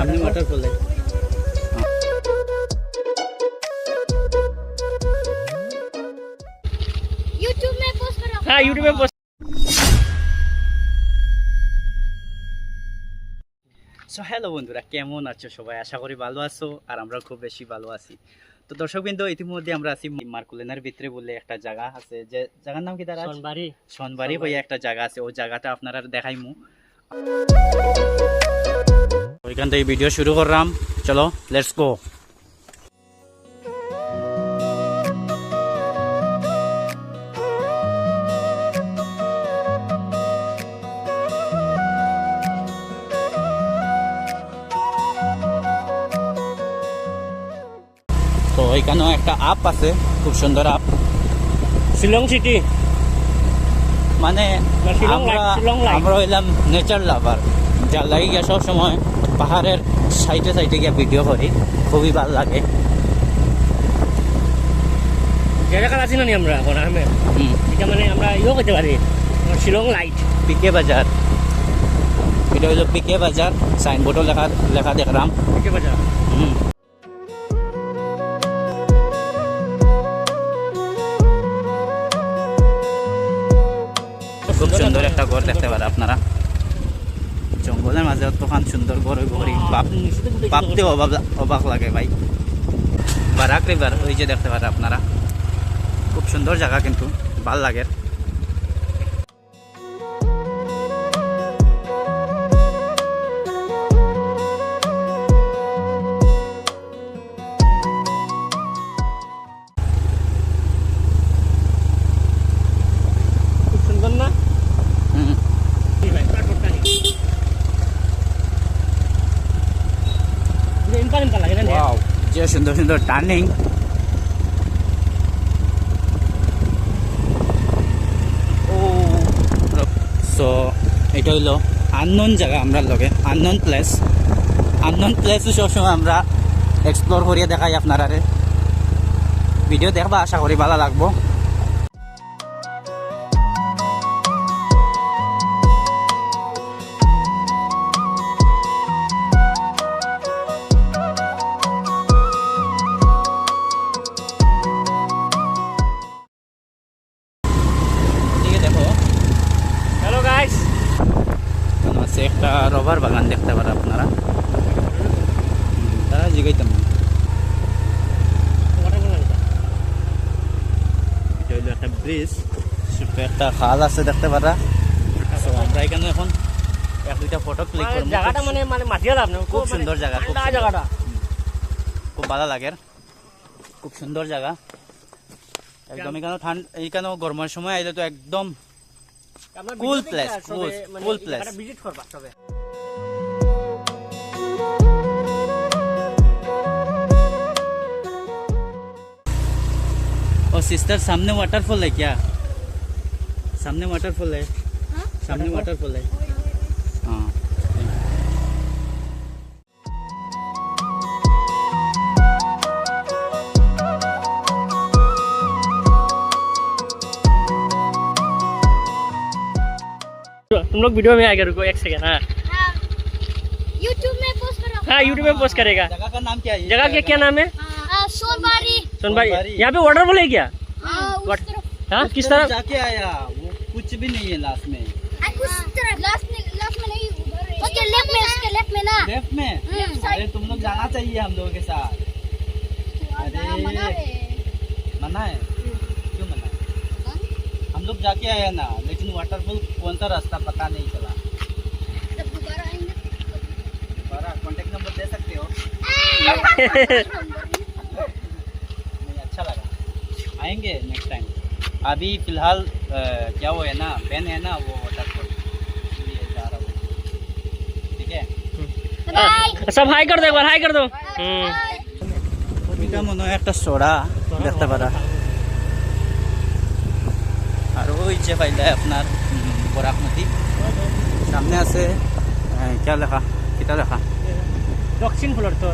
সামনে হ্যাঁ ইউটিউবে সো হ্যালো বন্ধুরা কেমন আছো সবাই? আশা করি ভালো আছো আর আমরা খুব বেশি ভালো আছি। তো দর্শকবৃন্দ ইতিমধ্যে আমরা আছি মার্কুলেনার ভিতরে বলে একটা জায়গা আছে। যে জায়গার নাম কি তারা সোনবাড়ি। সোনবাড়ি হয়ে একটা জায়গা আছে। ওই জায়গাটা আপনারা দেখাইমু। ওইখান থেকে ভিডিও শুরু করলাম। চলো লেটস গো তো এখানেও একটা আপ আছে খুব সুন্দর আপ শিলং সিটি মানে আমরা আমরা হইলাম নেচার লাভার যার লাগে গিয়ে সবসময় পাহাড়ের সাইডে সাইডে গিয়ে ভিডিও করি। খুবই ভালো লাগে। জায়গা আছি না আমরা? এখন আহমেদ। হুম, এটা মানে আমরা ইয়েও করতে পারি। শিলং লাইট পিকে বাজার। এটা হইল পিকে বাজার। সাইনবোর্ডও লেখা লেখা দেখলাম। ঠিক আছে হুম। খুব সুন্দর একটা ঘর দেখতে পারে আপনারা। মাঝে অতখান সুন্দর ঘরে ঘরে ভাবতে অবাক অবাক লাগে ভাই। বারাক রিভার ওই যে দেখতে পারে আপনারা। খুব সুন্দর জায়গা কিন্তু, ভালো লাগে যে সুন্দর সুন্দর টার্নিং ও সো এটা হইল আননোন জায়গা আমরা লগে আননোন প্লেস আননোন প্লেস সবসময় আমরা এক্সপ্লোর করিয়ে দেখাই আপনারা ভিডিও দেখবা, আশা করি ভালো লাগবো। একটা রবার বাগান দেখতে পারে আপনারা। তারা জিগাইতাম একটা ব্রিজ একটা খাল আছে দেখতে পারা। আমরা এখানে এখন এক দুইটা ফটো ক্লিক করব জায়গাটা মানে মানে মাটিয়া লাভ না খুব সুন্দর জায়গা, খুব জায়গাটা। খুব ভালো লাগে। খুব সুন্দর জায়গা। একদম এখানে ঠান্ডা এইখানেও গরমের সময় আইলে তো একদম আমরা Cool ভিডিও place, দেখে cool, সবে মানে cool এই place. জায়গাটা visit করবা সবে। और सिस्टर सामने वाटरफॉल है क्या सामने वाटरफॉल है हाँ? सामने वाटरफॉल है हाँ तुम लोग वीडियो में आएगा रुको एक सेकंड हाँ। हाँ। यूट्यूब में पोस्ट करो। हाँ यूट्यूब में पोस्ट करेगा। जगह का नाम क्या है? जगह का क्या नाम है? हाँ। सोनबारी। सोनबारी। सोनबारी। यहाँ पे वाटरफॉल है क्या? हाँ हाँ किस तरफ़ तरह जाके आया। वो कुछ भी नहीं है लास्ट में। हाँ, उस तरफ़। लास्ट में लास्ट में नहीं उधर उसके लेफ़्ट में उसके लेफ़्ट में ना। लेफ़्ट में? हम्म, अरे तुम लोग जाना चाहिए हम लोगों के साथ। हाँ, मना है। मना है? क्यों मना है? हम लोग जाके आए ना। लेकिन वाटरफॉल कौन सा रास्ता पता नहीं चला जब दोबारा आएंगे हमारा कांटेक्ट नंबर दे सकते हो नहीं अच्छा लगा आएंगे नेक्स्ट टाइम अभी फिलहाल अ, क्या वो है ना पेन है ना वो वाटरफॉल इसलिए जा रहा हूँ ठीक है बाय सब हाई कर दो एक बार हाई कर दो हम्म এটা মনে হয় একটা সোডা দেখতে পারা আর ওই যে পাইলে আপনার উম, বরাক নদী সামনে আছে আহ, क्या লেখা কিতা লেখা দক্ষিণ ফ্লোর তো।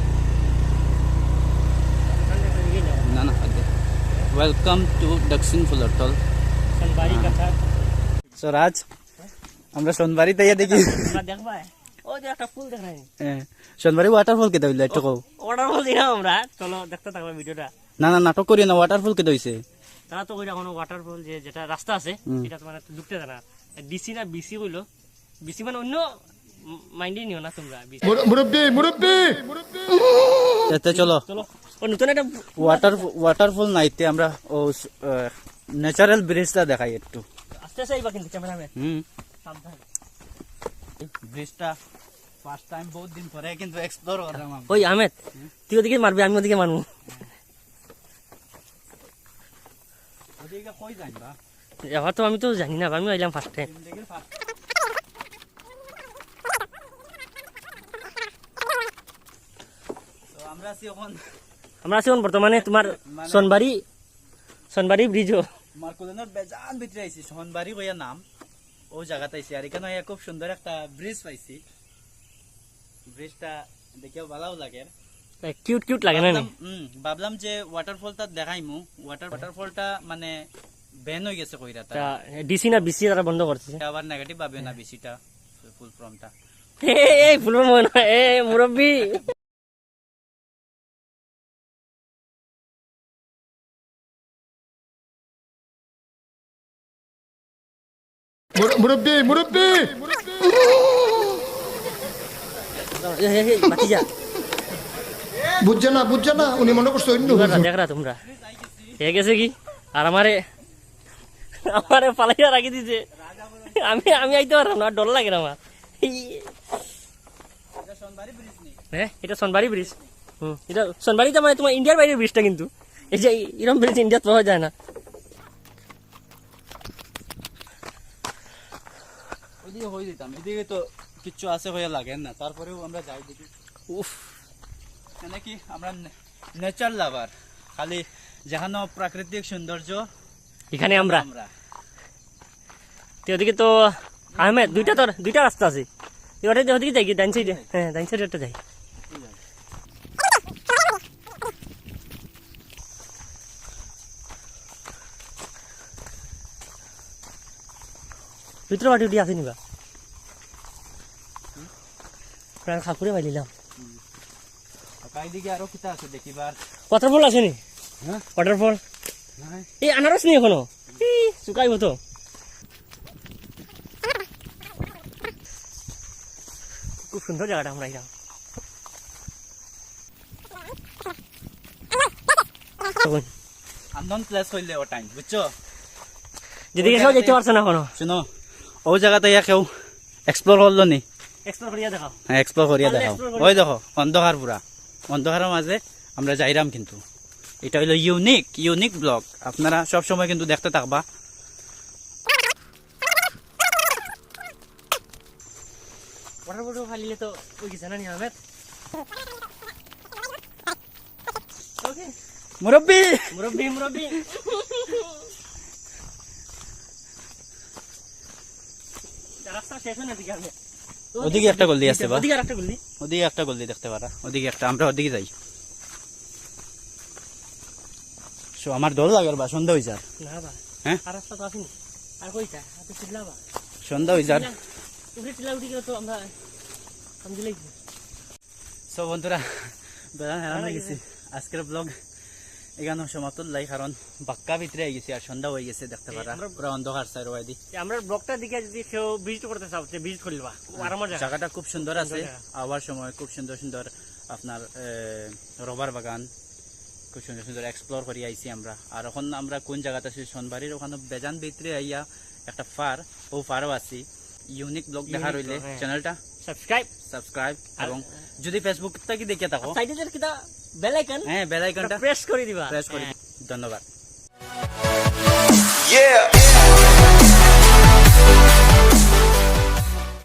না না ওয়েলকাম টু দক্ষিণ ফুলরতল সোনবাড়ি কথা। সো রাজ আমরা সোনবাড়িতে দেখি তোমরা দেখবা। ও যে একটা ফুল দেখায়। সোনবাড়ি ওয়াটারফল কেটে হইল একটু কও অর্ডার বল দিলাম আমরা। চলো দেখতে থাকবে ভিডিওটা। না না নাটক করি না ওয়াটারফল কেটে হইছে তারা তো ওইটা কোনো ওয়াটারফল যে যেটা রাস্তা আছে। এটা তো মানে ঢুকতে জানা ডিসি না বিসি কইলো বিসি মানে অন্য মাইন্ডে নিও না তোমরা মুরব্বী মুরব্বী! এতে চলো। চলো ও নতুন একটা ওয়াটার ওয়াটারফল নাইতে আমরা ও ন্যাচারাল ব্রিজটা দেখাই একটু। আস্তে আস্তে আইবা কিন্তু ক্যামেরাম্যান হুম। সাবধানে। ব্রিজটা ফার্স্ট টাইম বহুত দিন পরে কিন্তু এক্সপ্লোর করলাম আমি। ওই আহমেদ তুই ওদিকে মারবি আমি ওদিকে মারবো। এবার তো আমি তো জানি না আমি আইলাম ফার্স্ট আমরা আছি বর্তমানে তোমার সোনবাড়ি সোনবাড়ি ব্রিজও মার্কুলেনের বেজান ভিতরে আইছি সোহনবাড়ি কইয়া নাম ও জায়গাতে আইছি আর এখানে খুব সুন্দর একটা ব্রিজ পাইছি ব্রিজটা দেখেও ভালো লাগে কিউট কিউট লাগে না নি? ভাবলাম- যে ওয়াটারফলটা দেখাইমু ওয়াটার ওয়াটারফলটা মানে ব্যান হয়ে গেছে কইরা তা ডিসি না বিসি তারা বন্ধ করছে আবার নেগেটিভ ভাবে না বেশিটা ফুল ফর্মটা এই ফুলবার মনে হয় এ মুরব্বী মুরব্বী মুরব্বী এই, এই, এই, বাতিজা বুঝছে না বুঝছে না উনি মনে করছে অন্য দেখরা তোমরা? হয়ে গেছে কি? আর আমারে আমারে পালাইয়া রাখি দিছে। আমি আমি আইতে পারলাম না ডর লাগে আমার। হ্যাঁ এটা সোনবাড়ি ব্রিজ হুম এটা সোনবাড়িতে মানে তোমার ইন্ডিয়ার বাইরের ব্রিজটা কিন্তু। এই যে এরকম ব্রিজ ইন্ডিয়াত পাওয়া যায় না। ওইদিকে হয়ে যেতাম। এদিকে তো কিচ্ছু আছে হয়ে লাগে না। তারপরেও আমরা যাই দেখি। উফ। মানে কি আমরা নেচার লাভার খালি যেখানে প্রাকৃতিক সৌন্দর্য এখানে আমরা। তো ওদিকে তো আহমেদ দুইটা তোর দুইটা রাস্তা আছে। ওটা ওদিকে যাই ডাইন সাইডে হ্যাঁ ডাইন সাইডে একটা যাই। ভিতরে বাটি উঠি আসেনি বা? প্রাণ খাকুরে বাইলিলাম আরও কিতা আছে দেখিবার? ওয়াটারফল হ্যাঁ? ওয়াটারফল এই আনারস নি এখনও? শুকাইব তো। খুব সুন্দর জায়গাটা আমরা এলাম আন্দন প্লেস হইলে ও টাইম বুঝছ? যেদিকে কেউ যেতে পারছে না এখনও। শুনো ও জায়গাতে ইয়া কেউ এক্সপ্লোর করল নি। এক্সপ্লোর করিয়া দেখাও। হ্যাঁ এক্সপ্লোর করিয়া দেখাও। ওই দেখো অন্ধকার পুরা। অন্ধকারের মাঝে আমরা যাইরাম কিন্তু। এটা হইল ইউনিক ইউনিক ব্লগ আপনারা সব সময় কিন্তু দেখতে থাকবা। তো মুরব্বী? মুরব্বি! মুরব্বি রাস্তা শেষ হয় ওদিকে একটা গল্লি আছে বা ওদিকে একটা গল্লি ওদিকে একটা দেখতে পারা। ওদিকে একটা আমরা ওদিকে যাই। সো আমার ডর লাগার বা সন্ধ্যা হয়ে যার না বা হ্যাঁ? আর রাস্তা তো আসেনি। আর কইটা হাতে চিল্লা বা। সন্ধ্যা হয়ে যার উপরে চিল্লা উঠে তো আমরা আমি দিলেই সো বন্ধুরা বেড়া হেরান গেছি। আজকের ব্লগ এখানে সমাপ্ত লাই কারণ বাক্কা ভিতরে গেছি আর সন্ধ্যা হয়ে গেছে দেখতে পারা। পুরো অন্ধকার সাইড ওয়াইদি আমরা ব্লগটার দিকে যদি কেউ ভিজিট করতে চাও ভিজিট জায়গাটা খুব সুন্দর আছে। আবার সময় খুব সুন্দর সুন্দর আপনার রবার বাগান খুব সুন্দর সুন্দর এক্সপ্লোর করে আইছি আমরা। আর এখন আমরা কোন জায়গাতে আছি? সোনবাড়ির ওখানে বেজান ভিতরে আইয়া একটা ফার ও ফারও আছি। ইউনিক ব্লগ দেখা রইলে। চ্যানেলটা সাবস্ক্রাইব সাবস্ক্রাইব এবং যদি ফেসবুক থেকে দেখে থাকো। সাইডে কিটা বেল আইকন হ্যাঁ বেল আইকনটা প্রেস করে দিবা প্রেস করি। ধন্যবাদ Yeah.